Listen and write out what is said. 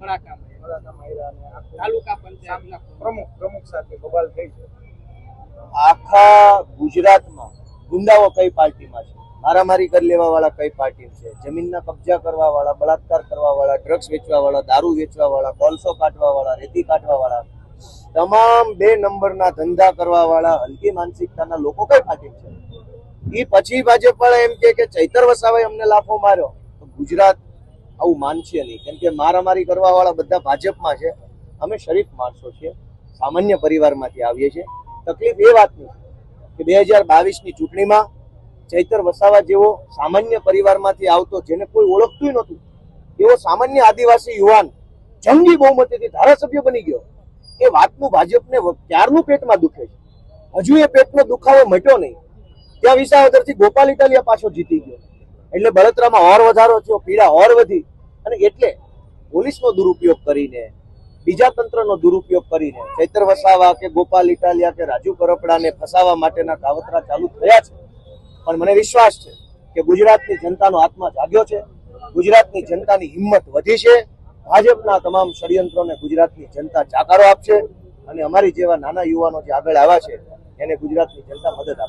ભડાકા બરાબર માયરા અને આખું તાલુકા પંચાયતના પ્રમુખ પ્રમુખ સાથે બબાલ થઈ છે આખા ગુજરાતમાં ગુંડાઓ કઈ પાર્ટીમાં છે? મારામારી કરી લેવા વાળા કઈ પાર્ટી છે? જમીનના કબજા કરવા વાળા બળાત્કાર કરવા વાળા ડ્રગ્સ વેચવા વાળા દારૂ વેચવા વાળા કોલસો કાઢવા વાળા રેતી કાઢવા વાળા તમામ બે નંબરના ધંધા કરવા વાળા હલકી માનસિકતાના લોકો કઈ પાર્ટી છે? એ પછી ભાજપ વાળા એમ કે ચૈતર વસાવાએ અમને લાફો માર્યો. તો ગુજરાત આવું માનશે નહીં. કેમ કે મારામારી કરવા વાળા બધા ભાજપમાં છે. અમે શરીફ માણસો છીએ. સામાન્ય પરિવારમાંથી આવીએ છીએ. તકલીફ એ વાતની કે બે હજાર બાવીસની ચૂંટણીમાં ચૈતર વસાવા જેવો સામાન્ય પરિવારમાંથી આવતો, જેને કોઈ ઓળખતું નહોતું, એવો સામાન્ય આદિવાસી યુવાન જંગી બહુમતીથી ધારાસભ્ય બની ગયો. એ વાતનું ભાજપને ક્યારનું પેટમાં દુખે છે? હજુ એ પેટનો દુખાવો મટ્યો નહીં. ત્યાં વિસાવદરથી ગોપાલ ઇટાલિયા પાછો જીતી ગયો. એટલે બળતરામાં ઓર વધારો થયો, પીડા ઓર વધી. અને એટલે પોલીસનો દુરુપયોગ કરીને, બીજા તંત્રનો દુરુપયોગ કરીને, ચૈતર વસાવા કે ગોપાલ ઇટાલિયા કે રાજુ કરપડાને ફસાવવા માટેના કાવતરા ચાલુ થયા છે. પણ મને વિશ્વાસ છે કે ગુજરાતની જનતાનો આત્મા જાગ્યો છે, ગુજરાતની જનતાની હિંમત વધી છે, ભાજપના તમામ ષડયંત્રોને ગુજરાતની જનતા જાકારો આપશે, અને અમારી જેવા નાના યુવાનો જે આગળ આવ્યા છે, એને ગુજરાતની જનતા મદદ આપશે.